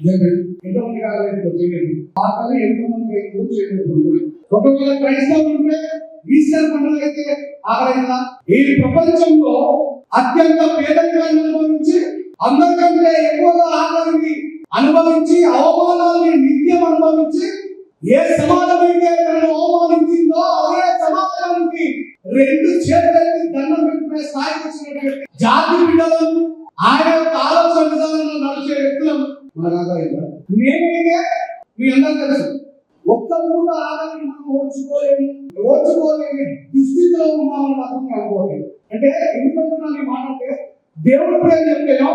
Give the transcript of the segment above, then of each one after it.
ఎంతమంది కాలేదు చేయండి ఆ కళ ఎంతమంది అయిందో చేయలేదు ఒకవేళ క్రైస్తవులు ఉంటే ఈస్టర్ పండుగ అయితే ఆగలేదా ఈ ప్రపంచంలో అత్యంత పేదరికాన్ని అనుభవించి అందరికంటే ఎక్కువగా ఆకలిని అనుభవించి అవమానాన్ని నిత్యం అనుభవించి ఏ సమాజం అయితే తనను అవమానించిందో అదే సమాజానికి రెండు చేతులకి దండం పెట్టుకునే స్థాయికి వచ్చినటువంటి జాతి బిడ్డలను ఆయన యొక్క ఆలోచన విధానంలో నడిచే వ్యక్తులం మన రాగా నేనైతే మీ అందరూ తెలుసు ఒక్క పూట ఆదాయం మనం ఓర్చుకోలేము ఓర్చుకోలేని దుస్థితిలో ఉన్నామని మాత్రం నేను అనుకోలేదు అంటే ఎందుకంటే నాకు ఈ మాట అంటే దేవుడు ప్రేమ చెప్తేనో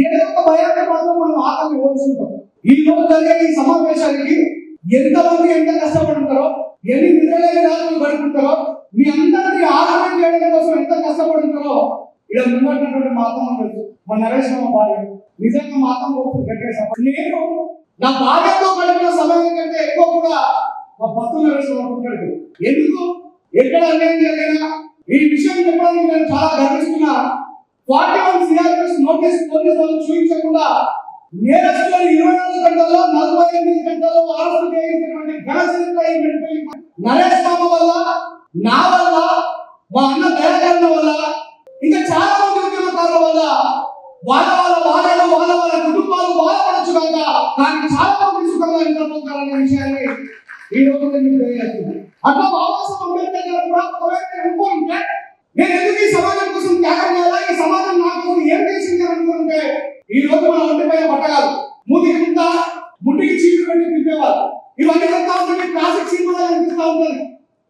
ఏదో ఒక భయాన్ని మాత్రం మనం ఆకలిని ఓర్చుకుంటాం ఈ రోజు జరిగే ఈ సమావేశానికి ఎంతమంది ఎంత కష్టపడుతారో ఎన్ని నిద్రలేని రాత్రులు గడుపుతారో మీ అందరినీ ఆహారం చేయడం కోసం ఎంత కష్టపడుతారో ఇలా ముందున్నటువంటి మాత్రం తెలుసు. మా నరేష్ అమ్మ భార్య. నిజంగా మాత్రం కోసం గట్టేసాం నేను నా భార్యతో గడిపిన సమయం కంటే ఎక్కువ కూడా మా భక్తుల నరేష్ గడిపారు ఎందుకు? ఎక్కడ అన్యాయం జరిగినా ఈ విషయం చెప్పడానికి నేను చాలా గర్విస్తున్నా. Forty one CRS notice police వాళ్ళు చూపించకుండా నేరస్తులను ఇరవై ఎనిమిది గంటల్లో అరెస్టు చేయించినటువంటి ఘనచరిత్ర నరేష్ బాబు వల్ల నా వల్ల మా అన్న దయాకరణ వల్ల ఇంకా చాలా మంది ఉద్యమకారుల వల్ల వాళ్ళ వాళ్ళ భార్యలు వాళ్ళ వాళ్ళ కుటుంబాలు బాధపడచ్చు కాక కానీ చాలా మంది సుఖంగా నిద్రపోతారనే విషయాన్ని ఈ రోజు నేను అట్లా బాబాసాహెబ్ అంబేద్కర్ గారు కూడా ఒకవేళ నేను అనుకుంటే నేను ఎందుకు ఈ సమాజం కోసం త్యాగం చేయాలా ఈ సమాజం నా కోసం ఏం చేసింది అని అనుకుంటే ఈ రోజు మన ఒంటిపైన పట్టగాలు మూతికి ముందా ముట్టికి చీపురు పెట్టి తిప్పేవాళ్ళు ఇవన్నీ చెప్తా ఉంటుంది క్లాసిక్ సినిమాలో అనిపిస్తా ఉంటుంది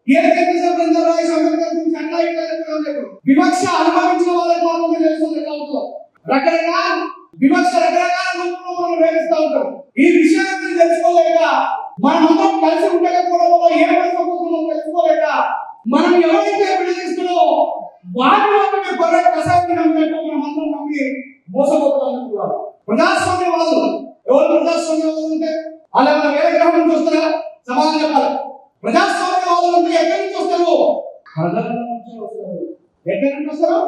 ఏదైతే సభ్యులందరూ రాయేష్ అంబేద్కర్ గురించి అట్లా ఇట్లా చెప్తా ఉంటారు. వివక్ష అనుభవించిన వాళ్ళకి మాత్రమే తెలుస్తుంది ఎట్లా అవుతుందో రకరకాల వివక్ష రకరకాల రూపంలో మనం వేధిస్తూ ఉంటాం ఈ విషయాన్ని తెలుసుకోలేక మనమందరం కలిసి ఉండకపోవడం వల్ల ఏ పరిస్థితుల్లో తెలుసుకోలేక మనం ఎవరైతే విడదీస్తున్నామో వాటి మాత్రమే గొర్రె కసాయి నమ్మినట్టు మనం అందరం నమ్మి మోసపోతున్నాం ప్రజాస్వామ్యవాదులు ఎవరు ప్రజాస్వామ్యవాదులు అంటే వాళ్ళు ఏమైనా వేరే గ్రహం నుంచి వస్తారా సమాధానం చెప్పాలి ప్రజాస్వామ్యవాదులు అంటే ఎక్కడి నుంచి వస్తారు ప్రజల నుంచి వస్తారు ఎక్కడి నుంచి వస్తారు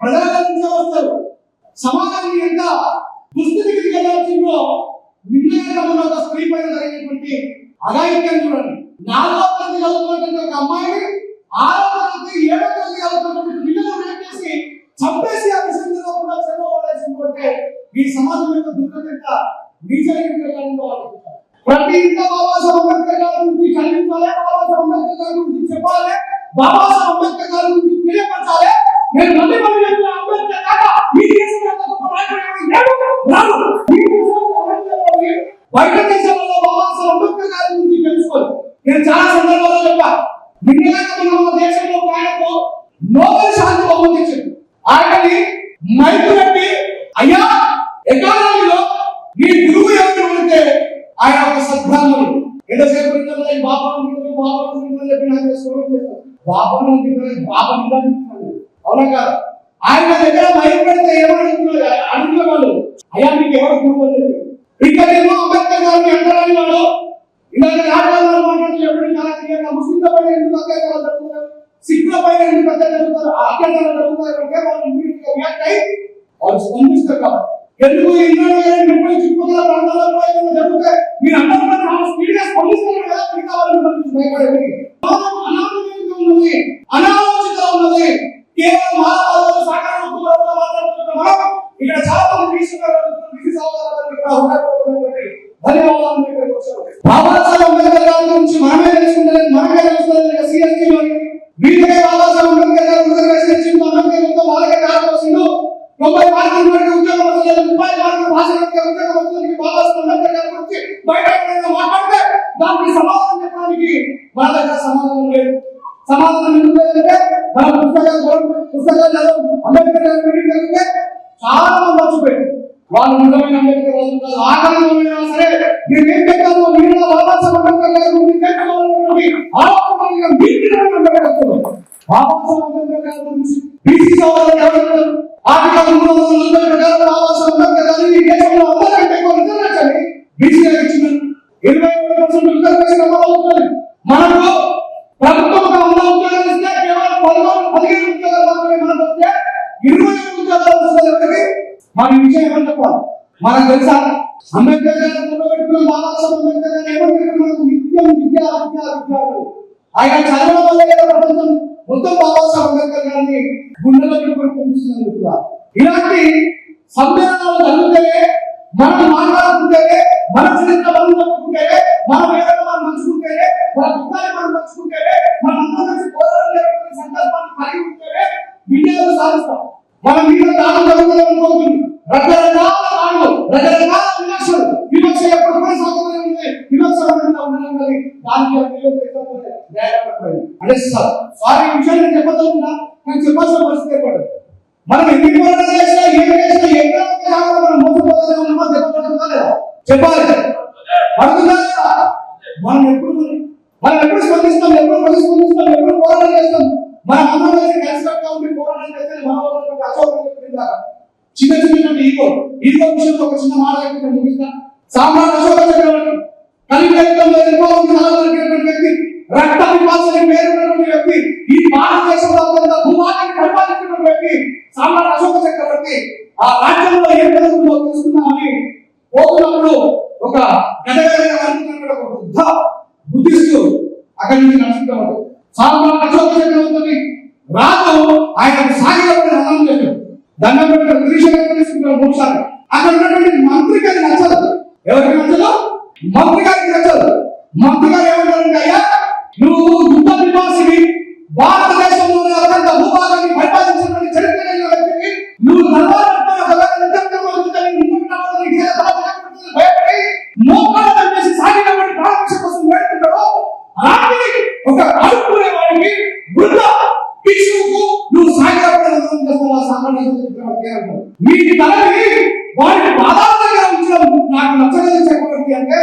ప్రజల నుంచి వస్తారు సమాజాన్ని ఎంత దుస్థితికి తీసుకెళ్ళాల్సిందో నిర్ణయంలో ఒక స్త్రీ పైన జరిగినటువంటి అఘాయిత్యం చూడండి. నాలుగో తరగతి చదువుతున్నటువంటి ఒక అమ్మాయిని ఆరో తరగతి ఏడో తరగతి చదువుతున్నటువంటి పిల్లలు రేప్ చేసి చంపేసి ఆ విషయంలో కూడా చదవలేసిందంటే మీ సమాజం యొక్క దుర్గత ఎంత నీచమైన ఆలోచించాలి ప్రతి ఇంట్లో బాబాసాహెబ్ అంబేద్కర్ గారి గురించి కనిపించాలి బాబాసాహెబ్ అంబేద్కర్ గారి గురించి చెప్పాలి బాబాసాహెబ్ అంబేద్కర్ గారి గురించి తెలియపరచాలి. నేను మళ్ళీ మళ్ళీ అంబేద్కర్ కాక ఈ దేశంలో ఎంత గొప్ప నాయకుడు ఎవరు లేడు, రాడు. ఈ దేశంలో అంబేద్కర్ గారు బయట దేశాలలో బాబాసాహెబ్ అంబేద్కర్ గారి గురించి తెలుసుకోవాలి నేను చాలా సందర్భాల్లో చెప్పా నిన్నగాక మన మన దేశంలో ఒక ఆయనకు నోబెల్ శాంతి బహుమతి ఇచ్చింది ఆయనని మైకు పెట్టి అయ్యా ఎకానమీలో మీ గురువు ఎవరు ఉంటే ఆయన ఒక సద్బ్రాహ్మణుడు ఎంతసేపు ఇంట్లో ఈ బాబాను ఉంటుంది, బాబాను ఉంటుంది చెప్పి నాకు చేసుకోవడం పాపము బాబాను ఉంటుంది, అవునా కాదు? ఆయన దగ్గర భయపడితే పెడితే ఏమడుగుతున్నారు అడుగుతున్న వాళ్ళు అయ్యా మీకు ఎవరు గురువు ఇక్కడేమో అంబేద్కర్ గారిని అంటారని వాడు ఇలాంటి రాజధాని మాట్లాడి ఎప్పుడు చాలా క్లియర్గా ముస్లింల పైన ఎందుకు అత్యాచారాలు జరుగుతున్నారు సిక్కుల పైన ఎందుకు అత్యాచారాలు జరుగుతారు అత్యాచారాలు జరుగుతారు అంటే వాళ్ళు ఇమ్మీడియట్ రియాక్ట్ అయ్యి వాళ్ళు స్పందిస్తారు కాబట్టి. ఎందుకు ఇంట్లో ముప్పై చుట్టుపక్కల ప్రాంతాల్లో కూడా జరిగితే మీరు అందరూ చాలా స్పీడ్గా స్పందిస్తున్నారు కదా మిగతా వాళ్ళని గురించి భయపడేది సమాజం అనాలోచితంగా ఉన్నది అనాలోచితంగా ఉన్నది కేవలం మానవాళిలో సాకార రూపంలో మాట్లాడుతున్న మనం ఇక్కడ చాలా మంది తీసుకున్నారు బిజీ సహోదరులు ఇక్కడ ఉన్నటువంటి ధన్యవాదాలు ఇక్కడికి వచ్చారు బాబాసాహెబ్ అంబేద్కర్ గారి గురించి మనమే తెలుసుకుంటే మనమే తెలుస్తుంది సిఎస్టీ లోని వీళ్ళకే బాబాసాహెబ్ అంబేద్కర్ గారు రిజర్వేషన్ ఇచ్చిండు అంబేద్కర్ మొత్తం వాళ్ళకే కాకపోసిండు తొంభై మార్కులు నుండి ఉద్యోగం వస్తుంది ముప్పై మార్కులు గురించి బయట మాట్లాడితే దానికి సమాధానం చెప్పడానికి మన దగ్గర సమాధానం లేదు. సమాధానం ఎందుకు లేదంటే మన పుస్తకాలు పుస్తకాలు చదవం అంబేద్కర్ గారి గురించి చాలా మంది మర్చిపోయారు. వాళ్ళు నిజమైన అంబేద్కర్ వాళ్ళు కాదు. ఆగమనమైనా సరే ఏం మీరు బాబాసాహెబ్ అంబేద్కర్ అంబేద్కర్ బాబాసాహెబ్ అంబేద్కర్ గారి గురించి బీసీ సోదరులు ఎవరు ఆర్టికల్ మూడు వందల నలభై ప్రకారం బాబాసాహెబ్ అంబేద్కర్ గారు ఈ దేశంలో అందరికంటే ఎక్కువ రిజర్వేషన్ బీసీ ఇచ్చినారు ఇరవై ఏడు పర్సెంట్ రిజర్వేషన్ అమలు అవుతుంది మనకు ప్రభుత్వం ఒక వంద ఉద్యోగాలు ఇస్తే కేవలం పదకొండు పదిహేను ఉద్యోగాలు మాత్రమే మనకు వస్తే ఇరవై ఐదు ఉద్యోగాలు వస్తుంది ఎవరికి మన విషయం ఏమని చెప్పాలి మనకు తెలుసా అంబేద్కర్ గారు నిలబెట్టుకున్న బాబాసాహెబ్ అంబేద్కర్ గారు ఏమంటారు మనకు నిత్యం విద్య విద్య విద్యాలు ఆయన చదవడం వల్ల ఏదో ప్రపంచం మొత్తం బాబాసాహెబ్ అంబేద్కర్ గారిని గుండెలో పెట్టుకొని ఇలాంటి సమ్మేళనాలు జరుగుతాయే మనం మాట్లాడుకుంటేనే మన చరిత్ర మనం చెప్పుకుంటేనే మన వేదన మనం మంచుకుంటేనే మన ఉన్నది దానికి విలువ తెచ్చకపోతే న్యాయపడలేదు. అంటే సార్ సారీ విషయాన్ని విషయాన్ని నేను చెప్పాల్సిన పరిస్థితి ఏర్పడదు. మనం ఎన్ని పోరాటాలు చేసినా ఏం చేసినా ఎక్కడ మనం మోసపోతానే ఉన్నామో చెప్పబడుతుందా లేదా చెప్పాలి. పడుతుందా మనం ఎప్పుడు మనం ఎప్పుడు స్పందిస్తాం ఎప్పుడు ప్రతిస్పందిస్తాం ఎప్పుడు పోరాటం చేస్తాం? మనం అందరం కలిసి కలిసికట్టుగా ఉండి పోరాటం చేస్తే మన వాళ్ళు అశోకం చెప్పింది చిన్న చిన్న ఈగో ఈగో విషయంలో ఒక చిన్న మాట ముగిస్తా నేను సామ్రాట్ అశోక చక్రవర్తి కలియుగంలో ఎంతో మంది వ్యక్తి రక్త పిపాసని పేరున్నటువంటి వ్యక్తి ఈ భారతదేశంలో అత్యంత భూభాగాన్ని పరిపాలించినటువంటి వ్యక్తి సామ్రాట్ అశోక చక్రవర్తి ఆ రాజ్యంలో ఏం జరుగుతుందో తెలుసుకుందామని పోతున్నప్పుడు ఒక గడగడగా అనుకున్నటువంటి ఒక వృద్ధ బుద్ధిస్తూ అక్కడి నుంచి నడుచుకుంటాడు సామ్రాట్ అశోక చక్రవర్తిని రాజు ఆయన సాగిలపడి దండం చేశాడు. దండం పెట్టాడు త్రిశూలం తీసుకుంటాడు మూడు అక్కడ ఉన్నటువంటి అది నచ్చదు ఎవరికి నచ్చదు మంత్రి గారికి నచ్చదు మంత్రి గారు ఏమంటారంటే అయ్యా నువ్వు యుద్ధ విపాసివి భారతదేశంలోని అత్యంత భూభాగాన్ని పరిపాలించినటువంటి చరిత్ర కలిగిన వ్యక్తివి నువ్వు దర్బార్ పెట్టుకొని ఒకవేళ నిజంగా వదులుతాని నిన్నుకుంటావో నీకు ఏదో తలపై కట్టుకుంటుందని భయపడి మోకాళ్ళ చేసి సాగినటువంటి భారతదేశం కోసం వేడుకుంటాడు అలాంటి ఒక అడుక్కునే వాడికి వృద్ధ భిక్షువుకు నువ్వు సాగినప్పుడు చేస్తావా సామాన్య చక్రవర్తి అంటాడు మీ తలని వారి పాదాల దగ్గర ఉంచడం నాకు నచ్చలేదు చక్రవర్తి అంటే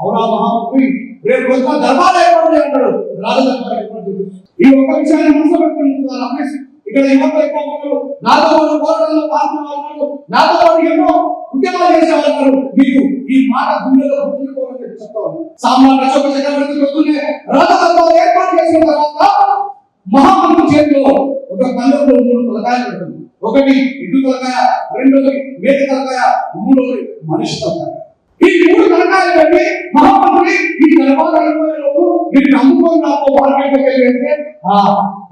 అవునా మహామంత్రి రేపు కొంత దర్బార్ ఏర్పడి అంటాడు రాజ దర్బార్ ఏర్పడి ఈ ఒక్క విషయాన్ని మనసులో పెట్టుకుని రమేష్ ఇక్కడ యువత ఎక్కువ ఉన్నారు నాతో పాటు పోరాటంలో పాల్గొన్న వాళ్ళు ఉన్నారు. నాతో పాటు ఎన్నో ఉద్యమాలు ఉన్నారు. మీకు ఈ మాట గుండెలో గుర్తుండిపోవాలని చెప్పి చెప్తాను. సామాన్య అశోక చక్రవర్తి పొద్దున్నే రాజ ఏర్పాటు చేసిన తర్వాత మహామంత్రి చేతిలో ఒక కళ్ళలో మూడు తలకాయలు ఉంటుంది ఒకటి ఇటు తలకాయ రెండోది మేక తలకాయ మూడోది మనిషి తలకాయ. ఈ మూడు తలకాయలు పెట్టి మహామంత్రి ఈ దర్బార్ వీటిని అమ్ముకొని నాకు మార్కెట్కి వెళ్ళి వెళ్తే ఆ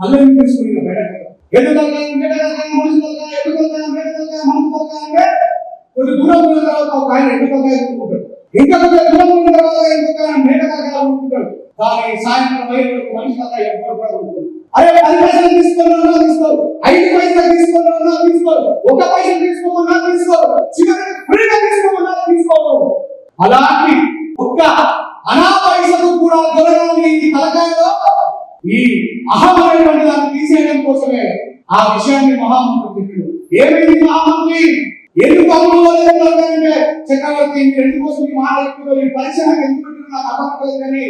అల్లని తీసుకుని బయట బయటకు ఎటు తలకాయ మేక తలకాయ మనిషి తలకాయ ఎటు తలకాయ మేక తలకాయ మనిషి తలకాయ అంటే కొద్ది దూరం పోయిన ఒక ఆయన ఎటు తలకాయ కొనుక్కుంటాడు దూరం తర్వాత ఇంకొక ఆయన కానీ సాయంత్రం ఐదు మనిషి ఎప్పుడు అరే పది పైసలు తీసుకోవాలన్నా తీసుకోరు. ఐదు పైసలు తీసుకోవాలన్నా తీసుకోరు. ఒక పైసలు తీసుకోమన్నా తీసుకోరు. చివరికి ఫ్రీగా తీసుకోమన్నా తీసుకోరు. అలాంటి ఒక్క అనా పైసలు కూడా దొరకని ఈ తలకాయలో ఈ అహమైనటువంటి దాన్ని తీసేయడం కోసమే ఆ విషయాన్ని మహామంత్రి చెప్పాడు. ఏమైంది మహామంత్రి? ఎందుకు అమ్ముడు చక్రవర్తి ఎందుకోసం ఈ ఈ పరిశ్రమ ఎందుకు నాకు కానీ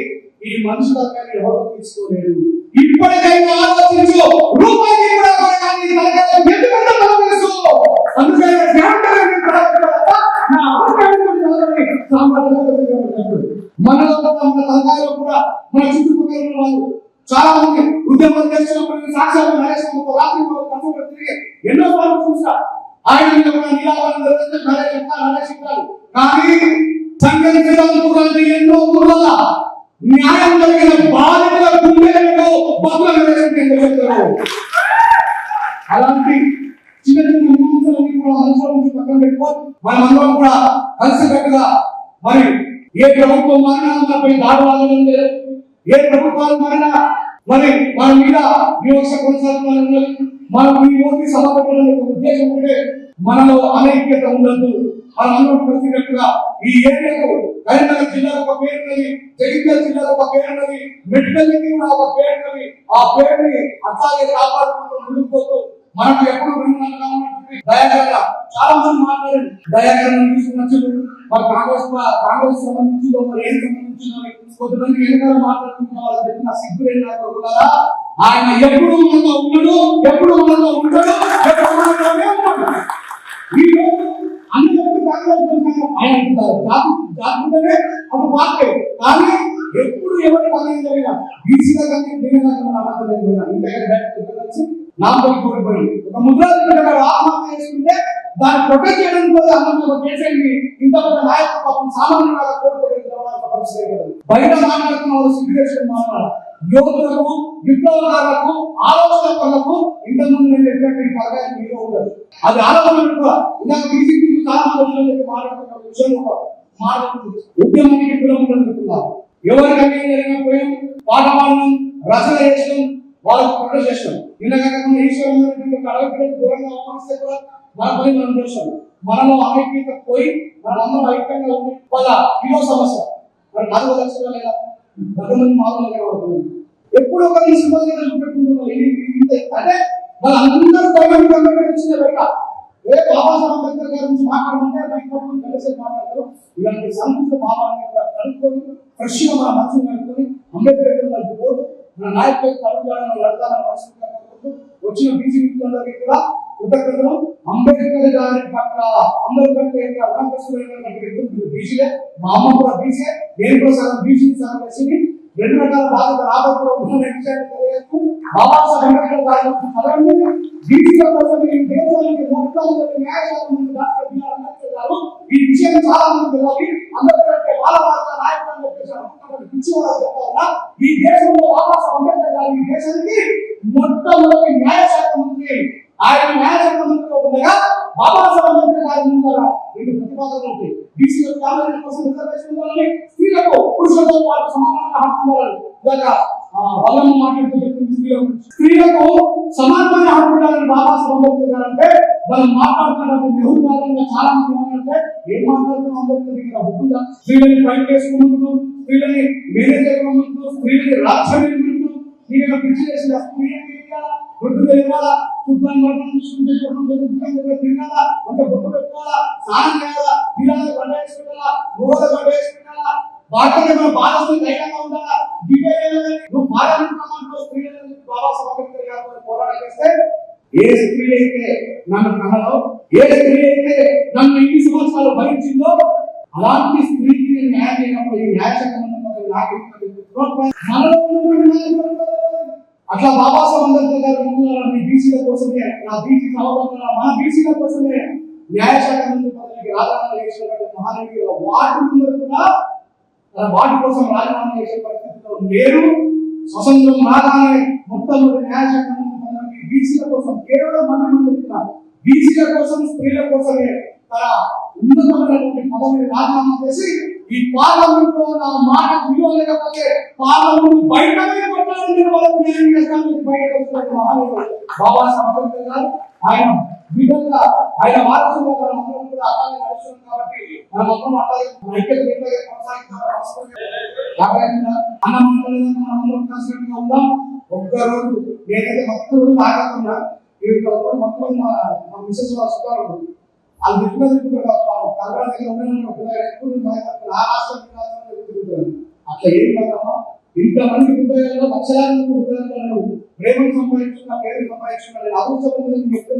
ఈ మనుషుల కానీ ఎవరు తీసుకోలేడు ఇప్పటికైనా ఆలోచించు. రూపాయికి కూడా కొనగానే ఎందుకంటే అందుకని మనలో మన కూడా మన చుట్టుపక్కల వాళ్ళు చాలా మంది ఉద్యమం చేసినప్పుడు సాక్షాత్ నరేష్ రాత్రి ఎన్నో సార్లు చూసా. ఆయన కానీ సంఘటించడం కూడా ఎన్నో ఊర్ల న్యాయం కలిగిన బాధితుల గుండెలకు అలాంటి చిన్న చిన్న మీమాంసలన్నీ కూడా మనసులో నుంచి పక్కన పెట్టుకొని మనమందరం కూడా కలిసికట్టుగా మరి ఏ ప్రభుత్వం మారినా మనపై దాడులు లేదు ఏ ప్రభుత్వాలు మారినా మరి మన మీద వివక్ష కొనసాగుతూనే మనం ఈ రోజు సభ పెట్టడానికి ఉద్దేశం ఉంటే మనలో అనైక్యత ఉండదు మనం అందరం ఈ ఏరియాకు కరీంనగర్ జిల్లాకు ఒక పేరున్నది జగిత్యాల జిల్లాకు ఒక పేరున్నది మెడికల్కి కూడా ఒక పేరున్నది ఆ పేరుని అట్లాగే కాపాడుకుంటూ ముందుకు మనకు ఎప్పుడు వినూనంగా దయాకరణ. చాలా మంది మాట్లాడండి దయాకరణ తీసుకున్నచ్చు మరి కాంగ్రెస్ కాంగ్రెస్ సంబంధించిందో మరి ఏం సంబంధించిందో కొంతమంది వెనకాల మాట్లాడుకుంటున్న వాళ్ళు చెప్పిన సిగ్గులేని నా ఆయన ఎప్పుడు మనతో ఉన్నాడు ఎప్పుడు మనతో ఉంటాడు ఎప్పుడు మనతోనే ఉంటాడు. ఈ అందరికీ కాంగ్రెస్ ఆయన అంటున్నారు ఒక పార్టీ కానీ ఎప్పుడు ఎవరి పని జరిగినా బీసీగా కానీ దిగినా కానీ అబద్ధం ఇంతకంటే డైరెక్ట్ కలిసి నాలుగు ఒక ముద్రాజు ఆత్మహత్య చేసుకుంటే దాన్ని ప్రొటెక్ట్ చేయడం కూడా అన్నం ఒక ఇంత పెద్ద పరిస్థితి బయట మాట్లాడుతున్న వాళ్ళు సిగ్గులేషన్ మాట్లాడాలి యువకులకు విప్లవకారులకు ఆలోచనలకు ఇంతకుముందు నేను చెప్పినట్టు ఈ మీలో ఉండదు. అది ఆలోచన కూడా. ఇందాక బీజేపీ చాలా మంది చెప్పి మాట్లాడుతున్న విషయం మాట్లాడుతుంది ఉద్యమానికి కులం ఉందనుకుంటున్నారు ఎవరికి అన్యాయం జరిగినా పోయాం పాట పాడడం రచన చేసడం వాళ్ళకు ప్రొటెస్ట్ చేస్తాం ఈశ్వరం కడవకి దూరంగా అవమానిస్తే కూడా మన పని మనం చేస్తాం. మనలో ఐక్యత పోయి మనందరం ఐక్యంగా ఉండి వాళ్ళ ఇదో సమస్య. మరి నాలుగు లక్షల లేదా కొంతమంది మామూలు కనబడుతుంది ఎప్పుడు ఒక ఈ సిబ్బంది పెట్టుకుంటున్నారు ఇది అంటే వాళ్ళందరూ గవర్నమెంట్ గవర్నమెంట్ వచ్చింది బయట ఏ బాబాసాహెబ్ అంబేద్కర్ గారి నుంచి మాట్లాడుతుంటే బయట కలిసి మాట్లాడతారు. ఇలాంటి సంస్కృత భావాన్ని కూడా కనుక్కొని ఫ్రెష్గా మన మనసును కనుక్కొని అంబేద్కర్ గారి పోదు మన నాయకులు తల్లిదండ్రులను వెళ్తామని మనసుగా వచ్చిన బీసీ మిత్రులందరికీ కూడా కృతజ్ఞతలు. అంబేద్కర్ గారి పట్ల అంబేద్కర్ గారి అవకాశం బీసీలే. మా అమ్మ కూడా బీసీ నేను కూడా సగం బీసీ సగం ఎస్సీ రెండు రకాల బాధ్యత రాబోతున్న ఉన్న విషయాన్ని తెలియజేస్తూ బాబాసాహెబ్ గారి కోసం ఈ దేశానికి మొత్తం న్యాయశాస్త్రం డాక్టర్ బిఆర్ అంబేద్కర్ గారు ఈ విషయం చాలా మంది తెలియాలి. వాళ్ళ వాళ్ళ నాయకులు అని చెప్పేసి అనుకుంటున్నారు ఈ దేశంలో బాబాసాహెబ్ అంబేద్కర్ గారు ఈ దేశానికి మొట్టమొదటి న్యాయశాఖ మంత్రి ఆయన న్యాయ సంబంధంలో ఉండగా బాబా అంబేద్కర్ గారి ముందు రెండు ప్రతిపాదనలు ఉంటాయి. బీసీల ఫ్యామిలీ కోసం రిజర్వేషన్ ఉండాలని స్త్రీలకు పురుషులతో పాటు సమానంగా హక్కు ఉండాలని ఇలాగా వల్లమ్మ మాట్లాడుతూ చెప్తుంది స్త్రీలకు. స్త్రీలకు సమానమైన హక్కు ఉండాలని బాబా అంబేద్కర్ గారు వాళ్ళు మాట్లాడుతున్నారు నెహ్రూ కాలంగా చాలా మంది ఏమంటే ఏం మాట్లాడుతున్నాం అంబేద్కర్ దగ్గర? ఉంటుందా స్త్రీలని పైన చేసుకుంటూ స్త్రీలని మేనేజ్ చేయకుండా స్త్రీలని రాజ్యం నీకు పిచ్చి చేసిన స్త్రీ బొట్టు పెరగాలా చుట్టాన్ని పట్టడం చూసుకుంటే చూడడం చుట్టం దగ్గర తిరగాలా అంటే బొట్టు పెట్టుకోవాలా? స్నానం చేయాలా? పిల్లలు బండ వేసి పెట్టాలా మూల బండ వేసి మన ధైర్యంగా ఉండాలా నువ్వు గారు పోరాటం చేస్తే ఏ స్త్రీ అయితే నన్ను కనలో ఏ స్త్రీ అయితే నన్ను ఇన్ని సంవత్సరాలు భరించిందో అలాంటి స్త్రీకి న్యాయం చేయనప్పుడు ఈ న్యాయ నాకు అట్లా బాబాసాహెబ్ అంబేద్కర్ గారు ముందున్నారు మీ బీసీల కోసమే నా బీసీ సహోదరుల మా బీసీల కోసమే న్యాయశాఖ మంత్రి పదవికి రాజీనామా చేసినటువంటి మహానీయుల వాటి ముందు కూడా తన వాటి కోసం రాజీనామా చేసే పరిస్థితిలో లేరు. స్వతంత్రం రాగానే మొత్తం న్యాయశాఖ మంత్రి పదవికి బీసీల కోసం కేవలం మనం చెప్తున్నారు బీసీల కోసం స్త్రీల కోసమే తన ఉన్నతమైనటువంటి పదవిని రాజీనామా చేసి ఈ పార్లమెంట్లో నా మాట విలువ లేకపోతే పార్లమెంట్ బయటనే కొట్టాలని వాళ్ళకి న్యాయం గారు. ఆయన విధంగా ఆయన వారసుగా మనం అందరం కూడా అలాగే నడుస్తుంది కాబట్టి మనం అందరం అలాగే ఐక్యత ఇట్లాగే కొనసాగిస్తామని అన్నం మనం అందరం కలిసినట్టుగా ఉందాం. ఒక్కరోజు నేనైతే మొత్తం రోజు తాగకుండా మొత్తం మా మా మిస్సెస్ వాళ్ళ సుఖాలు వాళ్ళు తిరుగుతున్నారు దగ్గర ఉండడం ఆ రాష్ట్రం అట్లా ఏం కాదమ్మా? ఇంతమంది హృదయాల్లో లక్షలాది మంది హృదయాల్లో ప్రేమను సంపాదించుకున్న పేరు సంపాదించుకున్న అవసరం సంతోషపడ్డ